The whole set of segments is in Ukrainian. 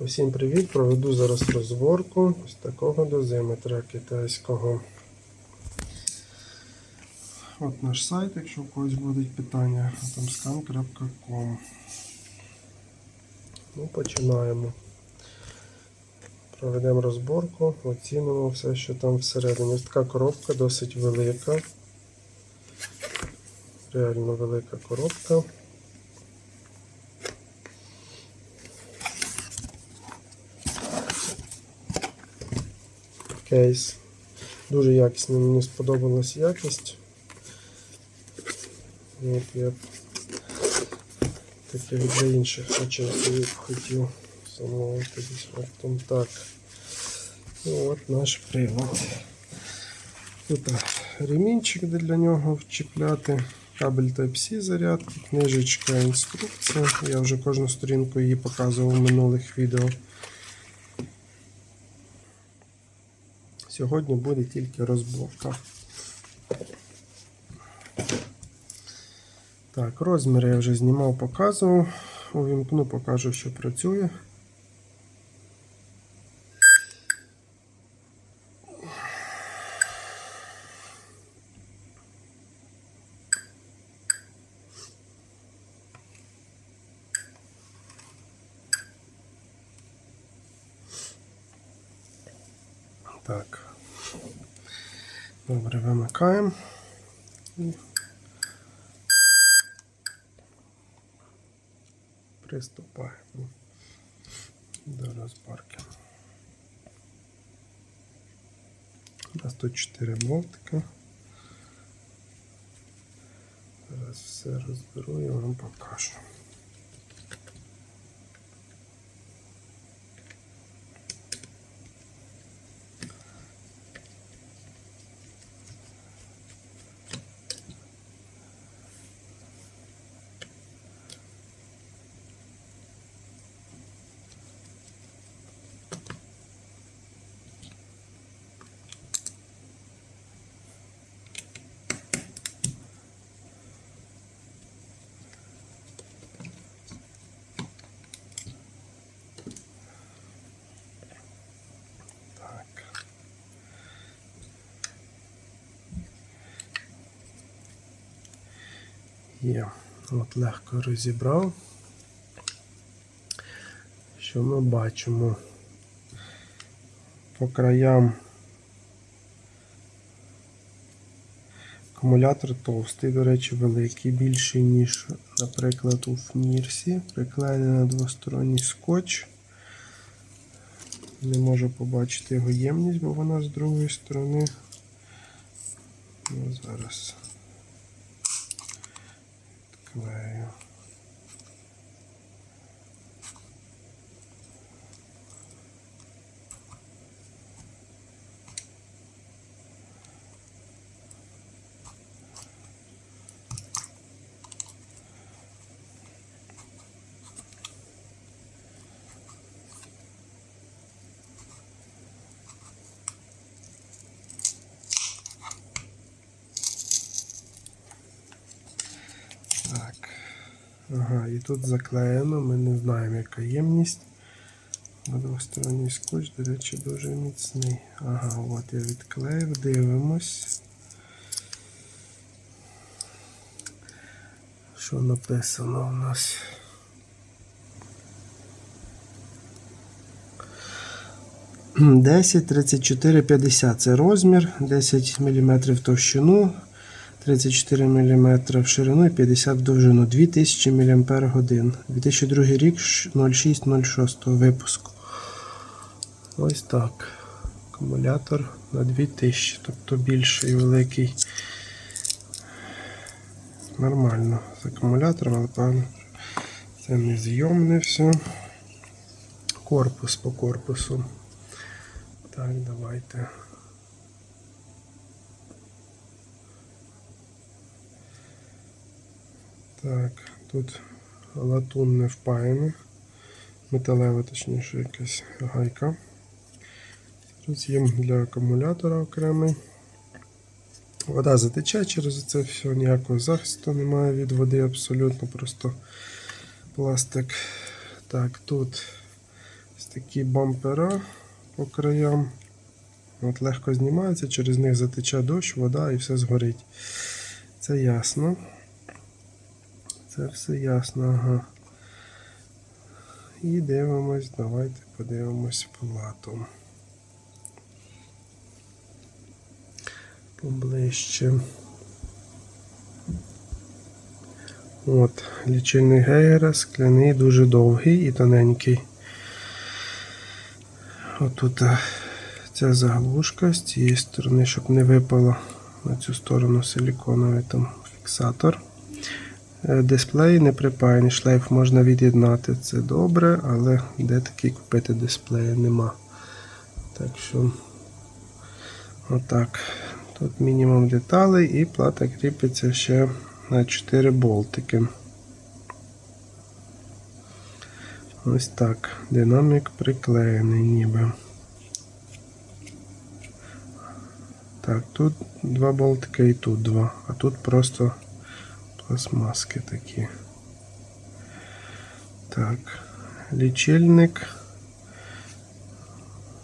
Усім привіт! Проведу зараз розборку ось такого дозиметра китайського. От наш сайт, якщо у когось будуть питання, atomscan.com. Ну, починаємо. Проведемо розборку, оцінимо все, що там всередині. Ось така коробка досить велика. Реально велика коробка. Кейс. Дуже якісний, мені сподобалась якість. От я таке для інших б хотів замовити раптом так. І от наш привод. Тут ремінчик де для нього вчіпляти, кабель Type-C зарядки, книжечка, інструкція. Я вже кожну сторінку її показував в минулих відео. Сьогодні буде тільки розборка. Так, розміри я вже знімав, показував. Увімкну, покажу, що працює. Так. Добре, вимикаємо. І приступаємо до розборки. У нас тут 4 болтика. Зараз все розберу і вам покажу. Є. От легко розібрав. Що ми бачимо? По краям акумулятор товстий, до речі, великий, більший, ніж, наприклад, у Фнірсі. Приклеєний на двосторонній скотч. Не можу побачити його ємність, бо вона з другої сторони. Ну, зараз where Ага, і тут заклеєно, ми не знаємо, яка ємність. На двосторонній скотч, до речі, дуже міцний. Ага, от я відклеїв, дивимось. Що написано у нас? Десять, тридцять чотири, п'ятдесят це розмір, 10 мм товщину, 34 мм в ширину і 50 в довжину, 2000 мАч. 2002 рік 0606 випуску. Ось так. Акумулятор на 2000, тобто більший великий. Нормально з акумулятором, але певно це не зйомне все. Корпус по корпусу. Так, давайте. Так, тут латун не впаяно. Металева, точніше, якась гайка. Роз'єм для акумулятора окремий. Вода затече через це все, ніякого захисту немає від води, абсолютно просто пластик. Так, тут Ось такі бампера по краям. От легко знімаються, через них затече дощ, вода і все згорить. Це ясно. Це все ясно, ага. І дивимось, давайте подивимось плату. Поближче. От, лічильник Гейгера, скляний, дуже довгий і тоненький. Отут а, ця заглушка з цієї сторони, щоб не випало на цю сторону силіконовий там фіксатор. Е, Дисплей не припаяний, шлейф можна від'єднати. Це добре, але де такий купити дисплея нема. Так що, отак. Тут мінімум деталей і плата кріпиться ще на 4 болтики. Ось так. Динамік приклеєний ніби. Так, тут два болтики і тут два, а тут просто пластмаски такі. Так, лічильник.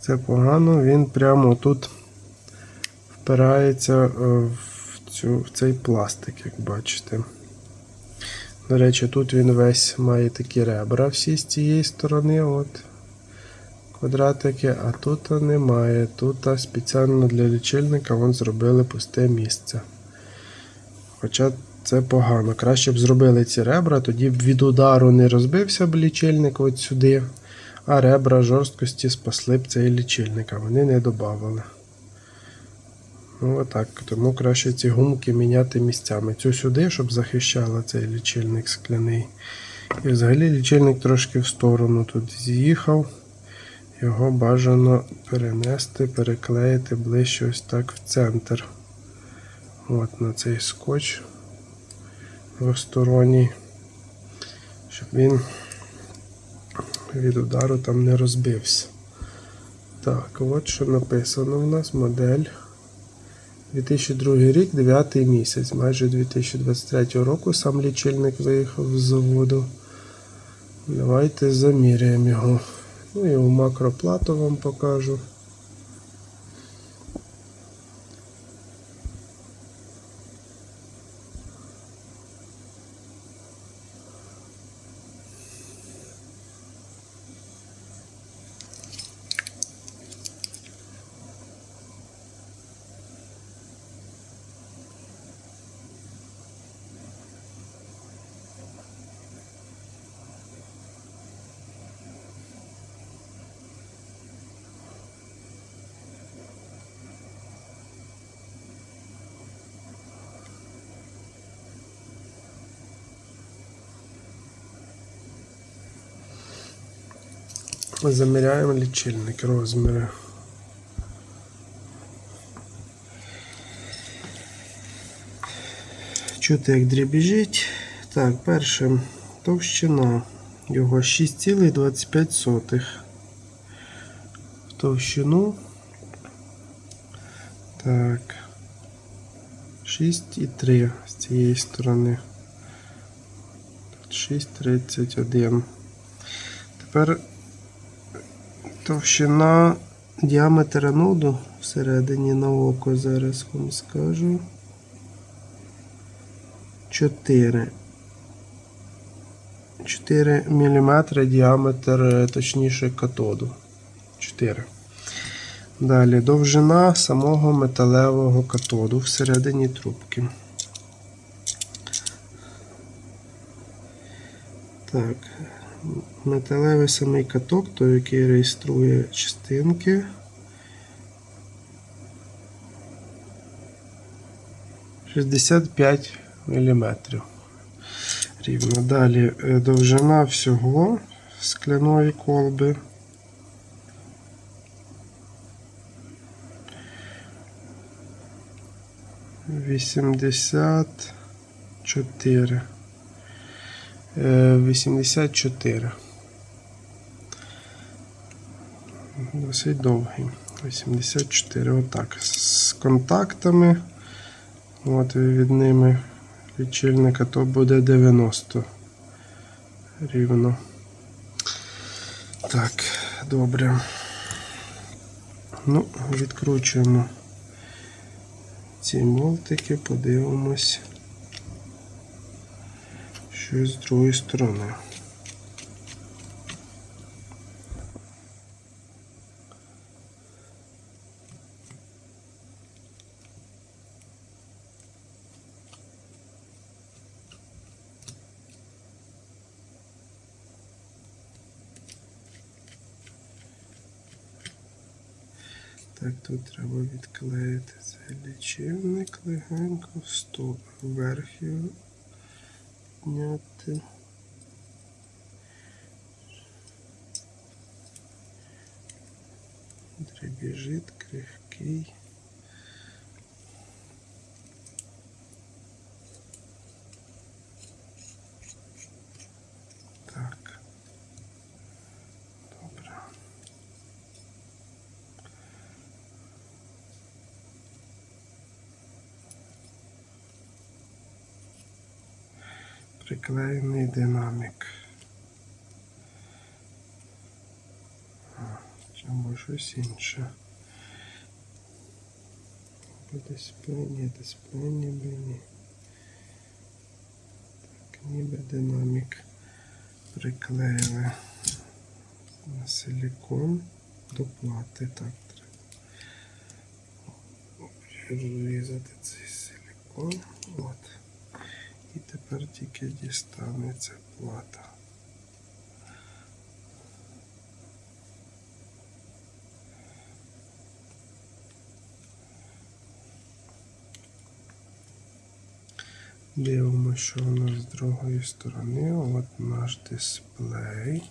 Це погано, він прямо тут впирається е, в, цю, в цей пластик, як бачите. До речі, тут він весь має такі ребра всі з цієї сторони. От, квадратики, а тут немає. Тут спеціально для лічильника вон зробили пусте місце. Хоча це погано. Краще б зробили ці ребра, тоді б від удару не розбився б лічильник от сюди, а ребра жорсткості спасли б цей лічильник, а вони не додавали. Ну отак. Тому краще ці гумки міняти місцями. Цю сюди, щоб захищала цей лічильник скляний. І взагалі лічильник трошки в сторону тут з'їхав. Його бажано перенести, переклеїти ближче ось так в центр. От на цей скотч двосторонній, щоб він від удару там не розбився. Так, от що написано в нас модель. 2002 рік, 9 місяць, майже 2023 року сам лічильник виїхав з заводу. Давайте заміряємо його. Ну і у макроплату вам покажу. Заміряємо лічильник, розміри. Чути, як дрібіжить. Так, перше, товщина його 6,25. В товщину. Так. 6,3 з цієї сторони. Тут 6,31. Тепер Товщина діаметр аноду всередині на око зараз вам скажу. 4. 4 мм діаметр, точніше, катоду. 4. Далі довжина самого металевого катоду всередині трубки. Так, металевий самий каток, той, який реєструє частинки. Шістдесят п'ять міліметрів. Рівно. Далі е, довжина всього скляної колби. Вісімдесят чотири. 84. Досить довгий. 84. Отак. З контактами. От від ними лічильника то буде 90 рівно. Так, добре. Ну, відкручуємо ці молтики, подивимось, що з другої сторони. Так, тут треба відклеїти цей лічильник легенько, сто вверх його підняти. Дребіжит, крихкий. Так. Добре. Приклеєний динамік. Або щось інше. Дисплей, ні, дисплей ніби ні. Так, ніби динамік приклеїли на силікон до плати. Так, треба розрізати цей силікон. От. І тепер тільки дістанеться плата. Дивимося, що у нас з другої сторони. От наш дисплей.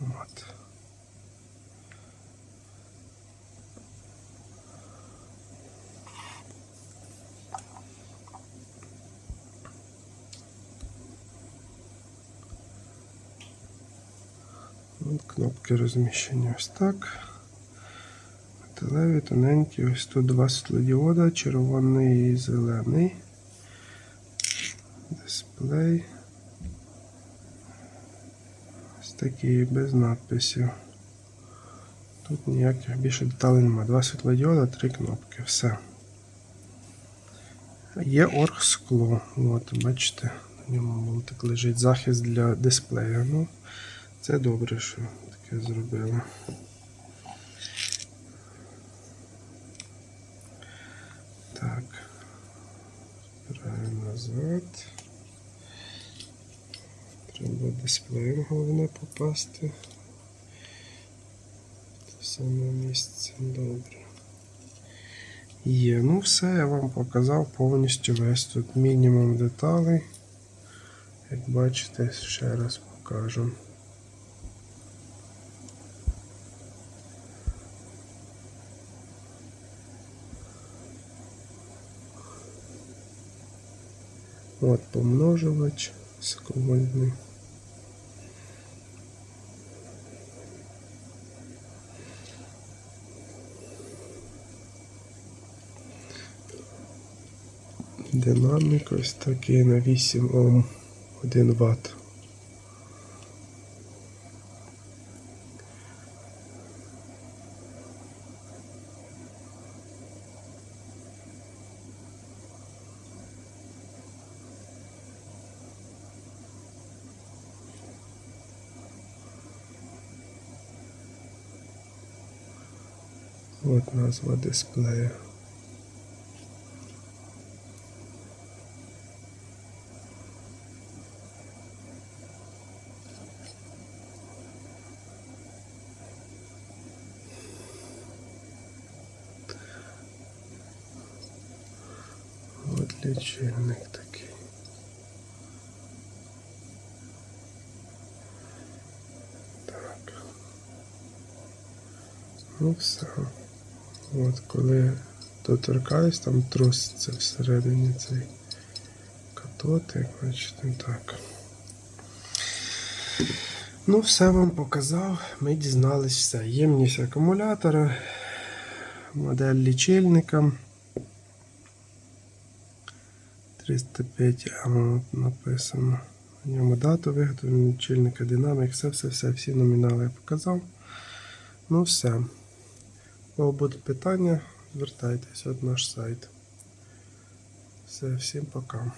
От. От кнопки розміщені ось так. Металеві, тоненькі, ось тут два світлодіода, червоний і зелений. Дисплей. Ось такий без надписів. Тут ніяких більше деталей немає. Два світлодіода, три кнопки. Все. Є оргскло. От, бачите, на ньому так лежить захист для дисплею. Ну, це добре, що таке зробили. Так. Збираємо назад. Треба дисплеєм головне попасти. В саме місце добре. Є, ну все, я вам показав повністю весь тут мінімум деталей. Як бачите, ще раз покажу. От помножувач секундний. Динамік ось такий на 8 Ом 1 Вт. От назва дисплея. От лічильник такий. Так. Ну все. От коли доторкаюсь, там труситься всередині цей катод, як бачите, так. Ну, все вам показав. Ми дізнались все. Ємність акумулятора, модель лічильника. 305 м написано. В ньому дату виготовлення лічильника, динамік, все, все, все, всі номінали я показав. Ну все. Кого будуть питання, звертайтеся в наш сайт. Все, всім пока.